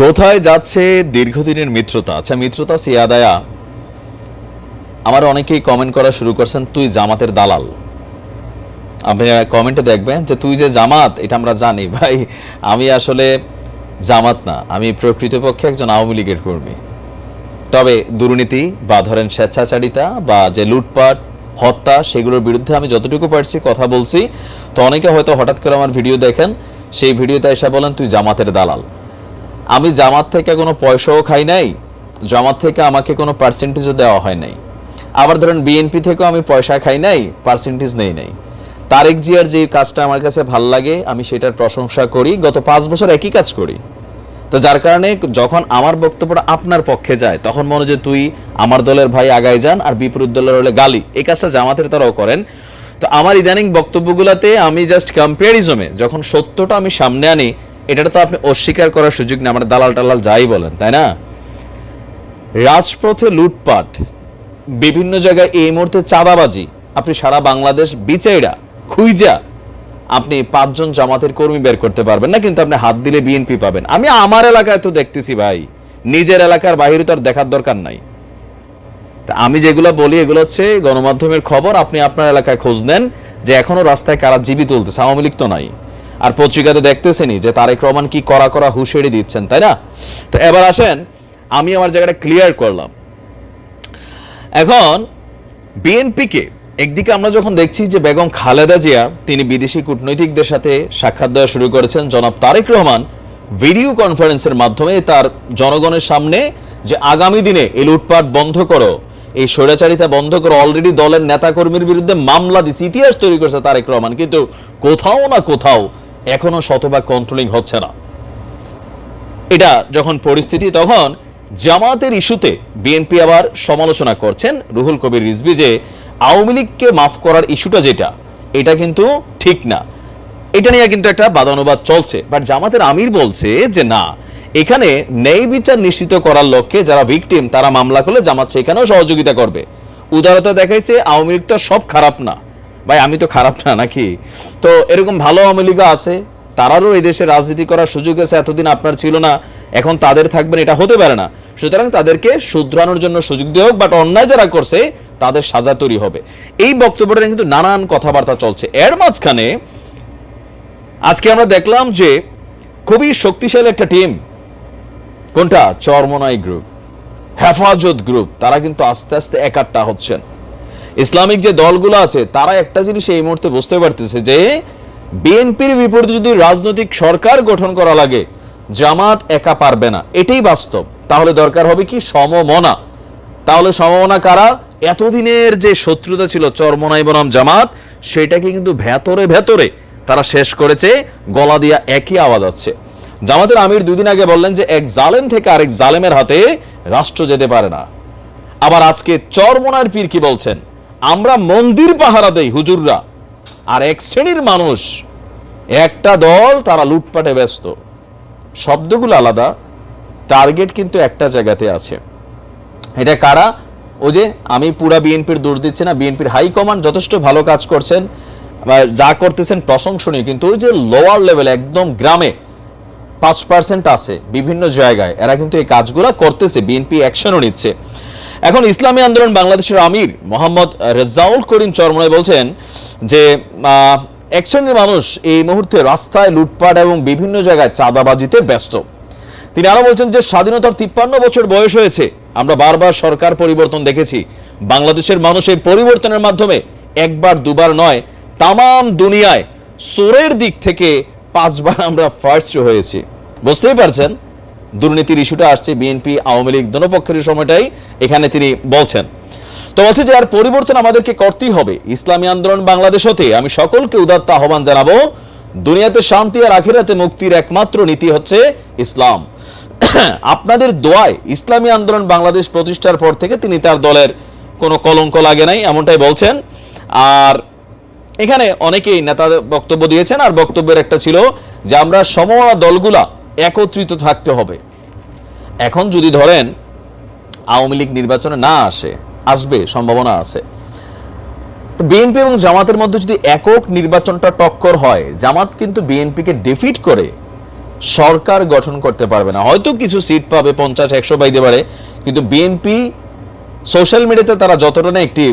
কোথায় যাচ্ছে দীর্ঘদিনের মিত্রতা? আচ্ছা মিত্রতা সিয়াদায়া, আমার অনেকেই কমেন্ট করা শুরু করছেন, তুই জামাতের দালাল। আপনি কমেন্টে দেখবেন যে, তুই যে জামাত, এটা আমরা জানি। ভাই, আমি আসলে জামাত না, আমি প্রকৃতপক্ষে একজন আওয়ামী লীগের কর্মী। তবে দুর্নীতি বা ধরেন স্বেচ্ছাচারিতা বা যে লুটপাট, হত্যা, সেগুলোর বিরুদ্ধে আমি যতটুকু পারছি কথা বলছি। তো অনেকে হয়তো হঠাৎ করে আমার ভিডিও দেখেন, সেই ভিডিওতে এসে বলেন, তুই জামাতের দালাল। আমি জামাত থেকে কোনো পয়সাও খাই নাই, জামাত থেকে আমাকে কোনো পার্সেন্টেজও দেওয়া হয় নাই। আবার ধরেন বিএনপি থেকেও আমি পয়সা খাই নাই পার্সেন্টেজ নেই নাই। তারেক জিয়ার যে কাজটা আমার কাছে ভালো লাগে, আমি সেটার প্রশংসা করি, গত পাঁচ বছর একই কাজ করি। তো যার কারণে যখন আমার বক্তব্যটা আপনার পক্ষে যায়, তখন মনে যে তুই আমার দলের ভাই আগায় যান আর বিপরীত দলের হলে গালি। এই কাজটা জামাতের তারাও করেন। তো আমার ইদানিং বক্তব্যগুলোতে আমি জাস্ট কম্পারিজমে যখন সত্যটা আমি সামনে আনি এটা তো আপনি অস্বীকার করার সুযোগ নেই, আমার দালাল টালাল যাই বলেন, তাই না? রাজপথে লুটপাট, বিভিন্ন জায়গায় এই মুহূর্তে চাঁদাবাজি, আপনি সারা বাংলাদেশ বিচাইরা খুইজা, আপনি পাঁচজন জামাতের কর্মী বের করতে পারবেন না, কিন্তু আপনি হাত দিলে বিএনপি পাবেন। আমি আমার এলাকায় তো দেখতেছি ভাই, নিজের এলাকার বাইরে তো আর দেখার দরকার নাই। তা আমি যেগুলো বলি, এগুলো হচ্ছে গণমাধ্যমের খবর, আপনি আপনার এলাকায় খোঁজ নেন যে এখনও রাস্তায় কারা জীবি তুলতেছে, আওয়ামী লীগ তো নাই। আর পত্রিকাতে দেখতেছেনি যে তারেক রহমান কি করা করা হুঁশিয়ারি দিচ্ছেন, তাই না? তো এবার আসেন, আমি আমার জায়গাটা ক্লিয়ার করলাম। এখন, বিএনপিকে একদিকে আমরা যখন দেখছি যে বেগম খালেদা জিয়া, তিনি বিদেশি কূটনৈতিকদের সাথে সাক্ষাৎ দেওয়া শুরু করেছেন, জনাব তারেক রহমান ভিডিও কনফারেন্সের মাধ্যমে তার জনগণের সামনে যে আগামী দিনে এই লুটপাট বন্ধ করো, এই স্বৈরাচারিতা বন্ধ করো অলরেডি দলের নেতাকর্মীর বিরুদ্ধে মামলা দিচ্ছে ইতিহাস তৈরি করছে তারেক রহমান, কিন্তু কোথাও না কোথাও এখনও শতভাগ কন্ট্রোলিং হচ্ছে না। এটা যখন পরিস্থিতি, তখন জামাতের ইস্যুতে বিএনপি আবার সমালোচনা করছেন রুহুল কবির রিজভি যে আওয়ামী লীগকে মাফ করার ইস্যুটা যেটা, এটা কিন্তু ঠিক না। এটা নিয়ে কিন্তু একটা বাদানুবাদ চলছে। বাট জামাতের আমির বলছে যে না, এখানে ন্যায় বিচার নিশ্চিত করার লক্ষ্যে যারা ভিকটিম তারা মামলা করলে জামাত সেখানেও সহযোগিতা করবে। উদারতা দেখাইছে আওয়ামী লীগ তো সব খারাপ না। ভাই, আমি তো খারাপ না, নাকি? তো এরকম ভালো আওয়ামী লীগও আছে, তারারও এই দেশে রাজনীতি করার সুযোগ আছে, এতদিন আপনার ছিল না, এখন তাদের থাকবেন, এটা হতে পারে না। সুতরাং তাদেরকে শুধরানোর জন্য সুযোগ দেওয়া হোক বাট অন্যায় যারা করছে, তাদের সাজা তৈরি হবে। এই বক্তব্যটা কিন্তু নানান কথাবার্তা চলছে। এর মাঝখানে আজকে আমরা দেখলাম যে, খুবই শক্তিশালী একটা টিম কোনটা? চরমনাই গ্রুপ হেফাজত গ্রুপ তারা কিন্তু আস্তে আস্তে একাট্টা হচ্ছেন। ইসলামিক যে দলগুলো আছে, তারা একটা জিনিস এই মুহূর্তে বুঝতে পারতেছে যে, বিএনপির বিপরীতে যদি রাজনৈতিক সরকার গঠন করা লাগে, জামাত একা পারবে না। এটাই বাস্তব। তাহলে দরকার হবে কি? সমমনা। তাহলে সমমনা কারা? এতদিনের যে শত্রুতা ছিল, চরমনাই বনাম জামাত, সেটাকে কিন্তু ভেতরে ভেতরে তারা শেষ করেছে, গলা দিয়া একই আওয়াজ আছে। জামাতের আমির দুদিন আগে বললেন যে, এক জালেম থেকে আরেক জালেমের হাতে রাষ্ট্র যেতে পারে না। আবার আজকে চরমনার পীর কি বলছেন? আমরা মন্দির পাহারা দেই হুজুররা। আর এক শ্রেণির মানুষ, একটা দল তারা লুটপাটে ব্যস্ত। শব্দগুলো আলাদা, টার্গেট কিন্তু একটা জায়গাতে আছে। এটা কারা? ও যে আমি পুরা বিএনপির দোষ দিচ্ছি না, বিএনপির হাইকমান্ড যথেষ্ট ভালো কাজ করছেন যা করতেছেন প্রশংসনীয়, কিন্তু ওই যে লোয়ার লেভেল একদম গ্রামে পাঁচ পার্সেন্ট আছে বিভিন্ন জায়গায়, এরা কিন্তু এই কাজগুলো করতেছে, বিএনপি অ্যাকশনও নিচ্ছে। এখন ইসলামী আন্দোলন বাংলাদেশের আমির মোহাম্মদ রেজাউল করিম চরমনায় বলছেন যে এক শ্রেণির মানুষ এই মুহূর্তে রাস্তায় লুটপাট এবং বিভিন্ন জায়গায় চাঁদাবাজিতে ব্যস্ত। তিনি আরও বলছেন যে, স্বাধীনতার তিপ্পান্ন বছর বয়স হয়েছে। আমরা বারবার সরকার পরিবর্তন দেখেছি। বাংলাদেশের মানুষ এই পরিবর্তনের মাধ্যমে একবার, দুবার নয়, তামাম দুনিয়ায় সোরের দিক থেকে পাঁচবার আমরা ফার্স্ট হয়েছি। বুঝতেই পারছেন? দুর্নীতির ইস্যুটা আসছে বিএনপি আওয়ামী লীগ দোনো পক্ষের সময়টাই এখানে তিনি বলছেন। তো বলছে যে, আর পরিবর্তন আমাদেরকে করতেই হবে। ইসলামী আন্দোলন বাংলাদেশ হতে আমি সকলকে উদাত্ত আহ্বান জানাব। দুনিয়াতে শান্তি আর আখিরাতে মুক্তির একমাত্র নীতি হচ্ছে ইসলাম। আপনাদের দোয়ায় ইসলামী আন্দোলন বাংলাদেশ প্রতিষ্ঠার পর থেকে তিনি তার দলের কোনো কলঙ্ক লাগে নাই, এমনটাই বলছেন। আর এখানে অনেকেই নেতাদের বক্তব্য দিয়েছেন। আর বক্তব্যের একটা ছিল যে, আমরা সমমনা দলগুলা একত্রিত থাকতে হবে। এখন যদি ধরেন আওয়ামী লীগ নির্বাচনে না আসে, আসবে, সম্ভাবনা আছে। তো বিএনপি এবং জামাতের মধ্যে যদি একক নির্বাচনটা টক্কর হয়, জামাত কিন্তু বিএনপিকে ডিফিট করে সরকার গঠন করতে পারবে না। হয়তো কিছু সিট পাবে, পঞ্চাশ, একশো পাইতে পারে, কিন্তু বিএনপি সোশ্যাল মিডিয়াতে তারা যতটা না একটি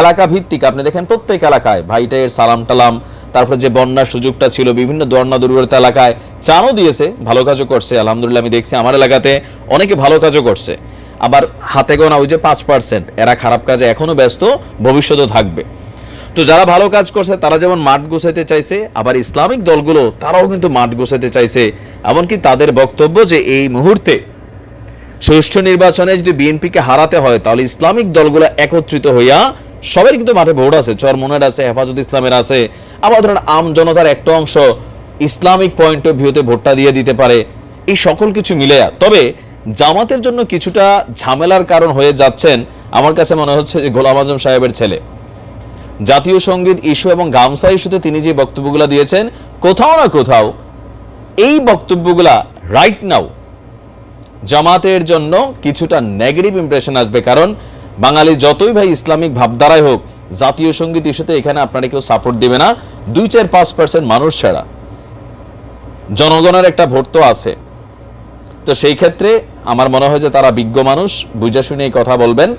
এলাকা ভিত্তিক, আপনি দেখেন প্রত্যেক এলাকায় ভাইটাইয়ের সালাম টালাম তারপরে যে বন্যার সুযোগটা ছিল, বিভিন্ন দর্ণা দুর্গতা এলাকায় চানও দিয়েছে, ভালো কাজও করছে। আলহামদুলিল্লাহ আমি দেখছি আমার এলাকাতে অনেকে ভালো কাজও করছে। আবার হাতে গোনা ওই যে পাঁচ পার্সেন্ট এরা খারাপ কাজে এখনও ব্যস্ত, ভবিষ্যতেও থাকবে। তো যারা ভালো কাজ করছে, তারা যেমন মাঠ গোছাইতে চাইছে, আবার ইসলামিক দলগুলো, তারাও কিন্তু মাঠ গোছাইতে চাইছে। এমনকি তাদের বক্তব্য যে এই মুহূর্তে সুষ্ঠু নির্বাচনে যদি বিএনপিকে হারাতে হয়, তাহলে ইসলামিক দলগুলো একত্রিত হইয়া সবার কিন্তু মাঠে ভোট আছে চরমনের আছে, হেফাজত ইসলামের আছে। আবার ধরেন আম জনতার একটা অংশ ইসলামিক পয়েন্ট অফ ভিউতে ভোটটা দিয়ে দিতে পারে, এই সকল কিছু মিলে। তবে জামাতের জন্য কিছুটা ঝামেলার কারণ হয়ে যাচ্ছেন আমার কাছে মনে হচ্ছে যে গোলাম আজম সাহেবের ছেলে। জাতীয় সংগীত ইস্যু এবং গামসা ইস্যুতে তিনি যে বক্তব্যগুলো দিয়েছেন, কোথাও না কোথাও এই বক্তব্যগুলা রাইট নাও জামাতের জন্য কিছুটা নেগেটিভ ইমপ্রেশন আসবে। কারণ বাঙালি যতই ভাই ইসলামিক ভাবধারায় হোক, জাতীয় সংগীত ইস্যুতে এখানে আপনারা কেউ সাপোর্ট দিবে না। দুই চার পাঁচ পার্সেন্ট মানুষ ছাড়া। জনগণের একটা ভোট তো আছে। তো সেই ক্ষেত্রে আমার মনে হয় যে তারা বিজ্ঞ মানুষ, বুঝা শুনে কথা বলবেন।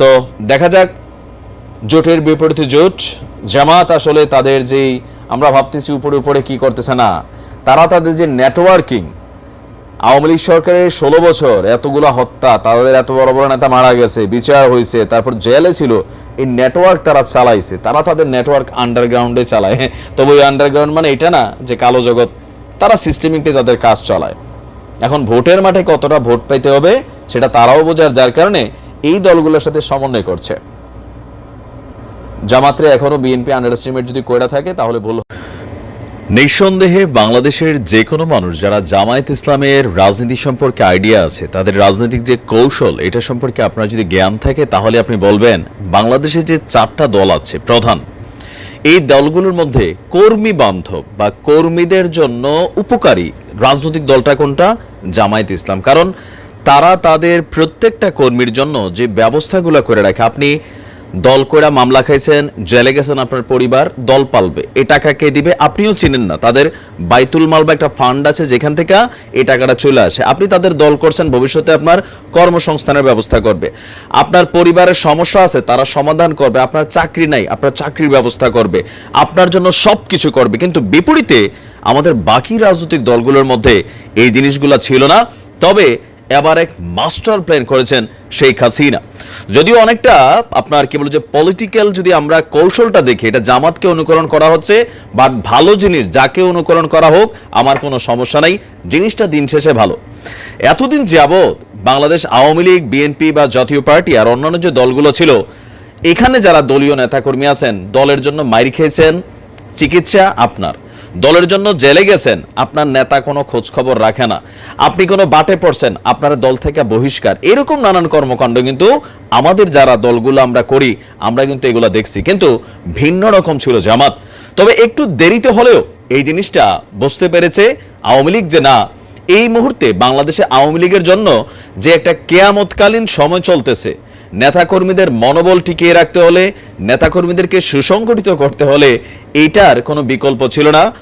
তো দেখা যাক, জোটের বিপরীতে জোট, জামাত আসলে তাদের যেই আমরা ভাবতেছি উপরে উপরে কি করতেছে না, তারা তাদের যে নেটওয়ার্কিং আওয়ামী লীগ সরকারের ষোলো বছর এতগুলো হত্যা, তাদের এত বড় বড় নেতা মারা গেছে, বিচার হয়েছে তারপর জেলে ছিল, এই নেটওয়ার্ক তারা চালাইছে, তারা তাদের নেটওয়ার্ক আন্ডারগ্রাউন্ডে চালায়। তবে ওই আন্ডারগ্রাউন্ড মানে এটা না যে কালো জগৎ, তারা সিস্টেমিকলি তাদের কাজ চালায়। এখন ভোটের মাঠে কতটা ভোট পাইতে হবে, সেটা তারাও বোঝার, যার কারণে এই দলগুলোর সাথে সমন্বয় করছে। জামাত্রে এখনও বিএনপি আন্ডার যদি কইরা থাকে, তাহলে ভুল নিঃসন্দেহে বাংলাদেশের যে কোনো মানুষ যারা জামায়াত ইসলামের রাজনীতি সম্পর্কে আইডিয়া আছে, তাদের রাজনৈতিক যে কৌশল, এটা সম্পর্কে আপনার যদি জ্ঞান থাকে, তাহলে আপনি বলবেন, বাংলাদেশে যে চারটা দল আছে, প্রধান, এই দলগুলোর মধ্যে কর্মী বান্ধব বা কর্মীদের জন্য উপকারী রাজনৈতিক দলটা কোনটা? জামায়াত ইসলাম। কারণ তারা তাদের প্রত্যেকটা কর্মীর জন্য যে ব্যবস্থাগুলো করে রাখে, আপনি দল কইরা মামলা খাইছেন, জেলে গেছেন আপনার পরিবার, দল পালবে। এই টাকা কে দিবে আপনিও চিনেন না। তাদের বাইতুল মাল বা একটা ফান্ড আছে যেখান থেকে এই টাকাটা চলে আসে। আপনি তাদের দল করছেন, ভবিষ্যতে আপনার কর্মসংস্থানের ব্যবস্থা করবে। আপনার পরিবারের সমস্যা আছে, তারা সমাধান করবে। আপনার চাকরি নাই, আপনার চাকরির ব্যবস্থা করবে। আপনার জন্য সব কিছু করবে। কিন্তু বিপরীতে আমাদের বাকি রাজনৈতিক দলগুলোর মধ্যে এই জিনিসগুলো ছিল না। তবে এবার এক মাস্টার প্ল্যান করেছেন শেখ হাসিনা। যদিও অনেকটা আপনার কি বলে যে পলিটিক্যাল যদি আমরা কৌশলটা দেখি, এটা জামাতকে অনুকরণ করা হচ্ছে বাট ভালো জিনিস যাকে অনুকরণ করা হোক, আমার কোনো সমস্যা নাই, জিনিসটা দিন শেষে ভালো। এতদিন যাবৎ বাংলাদেশ আওয়ামী লীগ বিএনপি বা জাতীয় পার্টি আর অন্যান্য যে দলগুলো ছিল, এখানে যারা দলীয় নেতাকর্মী আছেন, দলের জন্য মাইর খেয়েছেন, চিকিৎসা আপনার। দলের জন্য জেলে গেছেন, আপনার নেতা কোনো খোঁজ খবর রাখে না। আপনি কোনো বাটে পড়ছেন, আপনার দল থেকে বহিষ্কার। এরকম নানান কর্মকাণ্ড কিন্তু আমাদের যারা দলগুলো আমরা করি, আমরা কিন্তু এগুলো দেখছি। কিন্তু ভিন্ন রকম ছিল জামাত। তবে একটু দেরিতে হলেও এই জিনিসটা বুঝতে পেরেছে আওয়ামী লীগ যে না, এই মুহূর্তে বাংলাদেশে আওয়ামী লীগের জন্য যে একটা কেয়ামতকালীন সময় চলতেছে নেতাকর্মীদের মনোবল টিকিয়ে রাখতে হলে, নেতাকর্মীদেরকে সুসংগঠিত করতে হলে এইটার কোনো বিকল্প ছিল না।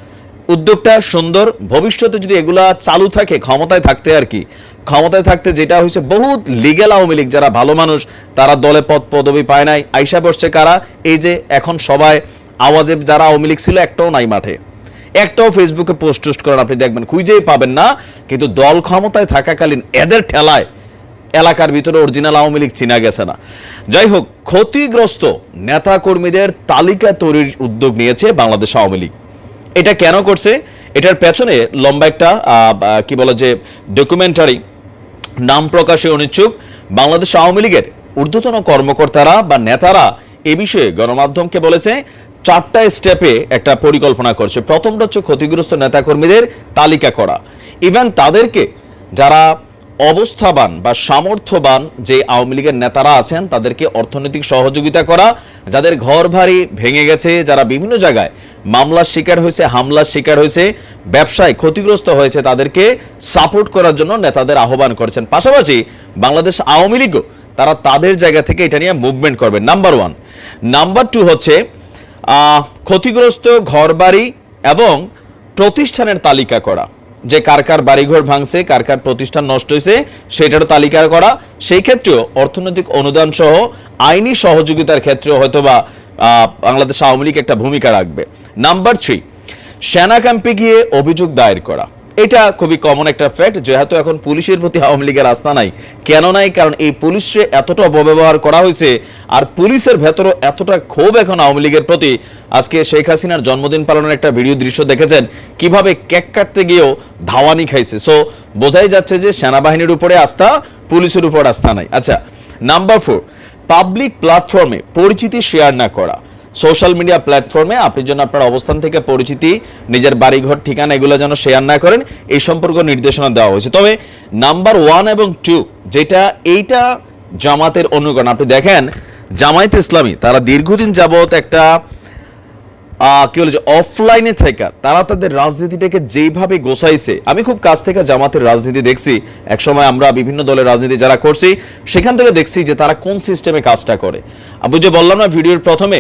উদ্যোগটা সুন্দর, ভবিষ্যতে যদি এগুলা চালু থাকে, ক্ষমতায় থাকতে আর কি। ক্ষমতায় থাকতে যেটা হয়েছে, বহুত লিগেল আওয়ামী লীগ যারা ভালো মানুষ, তারা দলে পদ পদবি পায় নাই। আইসা বসছে কারা? এই যে এখন সবাই, আওয়াজে যারা আওয়ামী লীগ ছিল, একটাও নাই মাঠে। একটাও ফেসবুকে পোস্ট টোস্ট করেন আপনি দেখবেন, খুঁজেই পাবেন না। কিন্তু দল ক্ষমতায় থাকাকালীন এদের ঠেলায় এলাকার ভিতরে অরিজিনাল আওয়ামী লীগ চিনা গেছে না। যাই হোক ক্ষতিগ্রস্ত নেতা কর্মীদের তালিকা তৈরির উদ্যোগ নিয়েছে বাংলাদেশ আওয়ামী লীগ। এটা কেন করছে? এটার পেছনে লম্বা একটা কি বলে যে ডকুমেন্টারি নাম প্রকাশে অনিচ্ছুক বাংলাদেশ আওয়ামী লীগের ঊর্ধ্বতন কর্মকর্তারা বা নেতারা এ বিষয়ে গণমাধ্যমকে বলেছে, চারটা স্টেপে একটা পরিকল্পনা করছে। প্রথমটা হচ্ছে ক্ষতিগ্রস্ত নেতাকর্মীদের তালিকা করা। ইভেন তাদেরকে যারা অবস্থাবান বা সামর্থ্যবান যে আওয়ামী লীগের নেতারা আছেন, তাদেরকে অর্থনৈতিক সহযোগিতা করা, যাদের ঘর ভারী ভেঙে গেছে, যারা বিভিন্ন জায়গায় মামলার শিকার হয়েছে, হামলার শিকার হয়েছে, ব্যবসায় ক্ষতিগ্রস্ত হয়েছে, তাদেরকে সাপোর্ট করার জন্য নেতাদের আহ্বান করেছেন। পাশাপাশি বাংলাদেশ আওয়ামী লীগও তারা তাদের জায়গা থেকে এটা নিয়ে মুভমেন্ট করবে নাম্বার ওয়ান নাম্বার টু হচ্ছে ক্ষতিগ্রস্ত ঘরবাড়ি এবং প্রতিষ্ঠানের তালিকা করা। যে কার কার বাড়িঘর ভাঙছে কার কার প্রতিষ্ঠান নষ্ট হয়েছে, সেটারও তালিকা করা। সেই ক্ষেত্রেও অর্থনৈতিক অনুদান সহ আইনি সহযোগিতার ক্ষেত্রেও হয়তোবা বাংলাদেশ আওয়ামী লীগ একটা ভূমিকা রাখবে। নাম্বার থ্রি, সেনা ক্যাম্পে গিয়ে অভিযোগ দায়ের করা। এটা খুবই কমন একটা ফ্যাক্ট যেহেতু এখন পুলিশের প্রতি আওয়ামী লীগের আস্থা নাই। কেন নাই? কারণ এই পুলিশে এতটা অপব্যবহার করা হয়েছে আর পুলিশের ভেতরও এতটা ক্ষোভ এখন আওয়ামী লীগের প্রতি। আজকে শেখ হাসিনার জন্মদিন পালনের একটা ভিডিও দৃশ্য দেখেছেন, কীভাবে কেক কাটতে গিয়েও ধাওয়ানি খাইছে। সো বোঝাই যাচ্ছে যে সেনাবাহিনীর উপরে আস্থা, পুলিশের উপর আস্থা নাই। আচ্ছা নাম্বার ফোর পাবলিক প্ল্যাটফর্মে পরিচিতি শেয়ার না করা। সোশ্যাল মিডিয়া প্ল্যাটফর্মে আপনি যেন আপনার অবস্থান থেকে পরিচিতি, নিজের বাড়িঘর, ঠিকানা এগুলো যেন শেয়ার না করেন, এই সম্পর্ক নির্দেশনা দেওয়া হয়েছে। তবে নাম্বার ওয়ান এবং টু যেটা এইটা জামাতের অনুকরণ আপনি দেখেন, জামায়াত ইসলামী, তারা দীর্ঘদিন যাবত একটা কি বলে অফলাইনে থেকে তারা তাদের রাজনীতিটাকে যেইভাবে গোছাইছে, আমি খুব কাছ থেকে জামাতের রাজনীতি দেখছি। একসময় আমরা বিভিন্ন দলের রাজনীতি যারা করছি, সেখান থেকে দেখছি যে তারা কোন সিস্টেমে কাজটা করে। আপনি যে বললাম না ভিডিওর প্রথমে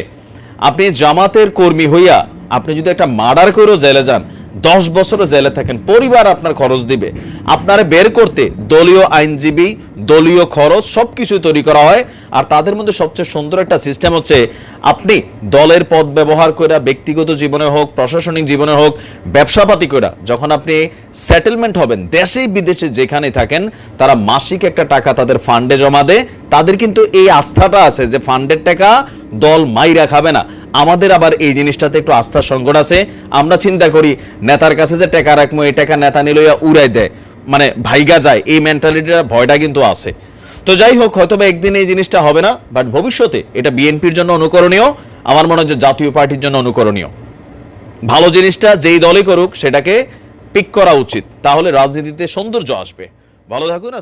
আপনি জামাতের কর্মী হইয়া আপনি যদি একটা মার্ডার করেও জেলে যান দশ বছরও জেলে থাকেন, পরিবার আপনার খরচ দিবে। আপনারা বের করতে দলীয় আইনজীবী, দলীয় খরচ সব কিছু তৈরি করা হয়। আর তাদের মধ্যে সবচেয়ে সুন্দর একটা সিস্টেম হচ্ছে, আপনি দলের পদ ব্যবহার করে ব্যক্তিগত জীবনে হোক, প্রশাসনিক জীবনে হোক, ব্যবসাপাতি করে যখন আপনি সেটেলমেন্ট হবেন দেশেই বিদেশে যেখানে থাকেন, তারা মাসিক একটা টাকা তাদের ফান্ডে জমা দেয়। তাদের কিন্তু এই আস্থাটা আছে যে ফান্ডের টাকা দল মাইরা খাবে না। আমাদের আবার এই জিনিসটাতে একটু আস্থার সংকট আছে। আমরা চিন্তা করি, নেতার কাছে যে টাকা রাখব, এই টাকা নেতা নিল উড়াই দেয়। মানে ভাইগা যায়, এই মেন্টালিটির ভয়টা কিন্তু আছে। তো যাই হোক হয়তো বা একদিন এই জিনিসটা হবে না বাট ভবিষ্যতে এটা বিএনপির জন্য অনুকরণীয়, আমার মনে হয় যে জাতীয় পার্টির জন্য অনুকরণীয়। ভালো জিনিসটা যেই দলই করুক, সেটাকে পিক করা উচিত। তাহলে রাজনীতিতে সৌন্দর্য আসবে। ভালো থাকুন